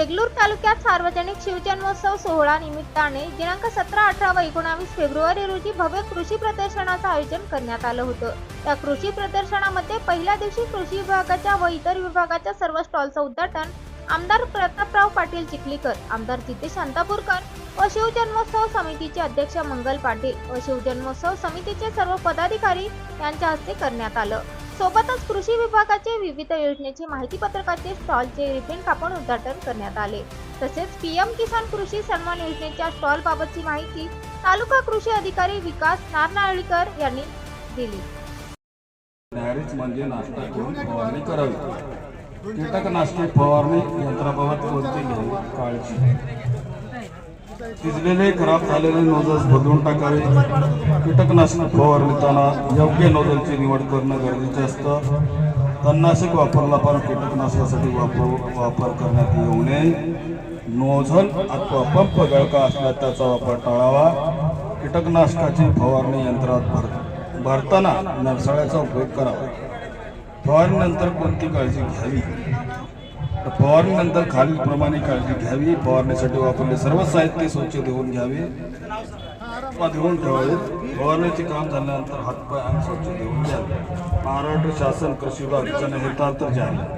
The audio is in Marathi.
देगलूर तालुक्यात सार्वजनिक शिवजन्मोत्सव सोहळा निमित्ताने दिनांक सतरा अठरा व एकोणावीस फेब्रुवारी रोजी भव्य कृषी प्रदर्शनाचं आयोजन करण्यात आलं होतं. त्या कृषी प्रदर्शनामध्ये पहिल्या दिवशी कृषी विभागाच्या व इतर विभागाच्या सर्व स्टॉलचं उद्घाटन आमदार प्रतापराव पाटील चिखलीकर आमदार जितेश शांतापूरकर व शिवजन्मोत्सव समितीचे अध्यक्ष मंगल पाटील व शिवजन्मोत्सव समितीचे सर्व पदाधिकारी यांच्या हस्ते करण्यात आलं. सोबतच कृषी विभागाचे विविध योजनेचे माहिती पत्रकाचे स्टॉलचे रिबीन कापून उद्घाटन करण्यात आले. तसेच पीएम किसान कृषी सन्मान योजनेच्या स्टॉल बाबतची माहिती तालुका कृषी अधिकारी विकास नारनाळीकर यांनी दिली. नॅरीच म्हणजे नाश्ता करून फवारणी करावी. कीटकनाशके फवारणी यंत्राबाबत कोणती घ्यावी? काळजी. शिजलेले खराब झालेले नोजल्स बदलून टाकावे. कीटकनाशक फवारणीताना योग्य नोजलची निवड करणं गरजेचे असतं. तणनाशक वापरला पण कीटकनाशकासाठी वापर वापर करण्यात येऊ नये. नोझल अथवा पंप गळका असला त्याचा वापर टाळावा. कीटकनाशकाची फवारणी यंत्रात भर भरताना नरसाळ्याचा उपयोग करावा. फवारणीनंतर कोणती काळजी घ्यावी? फवारणीनंतर खालीलप्रमाणे काळजी घ्यावी. फवारणीसाठी वापरले सर्व साहित्य स्वच्छ धुवून घ्यावे. वा धुवून ठेवावे. फवारणीचे काम झाल्यानंतर हातपाय आणि स्वच्छ धुवून घ्यावे. महाराष्ट्र शासन कृषी विभाग जनहितार्थ जाहीर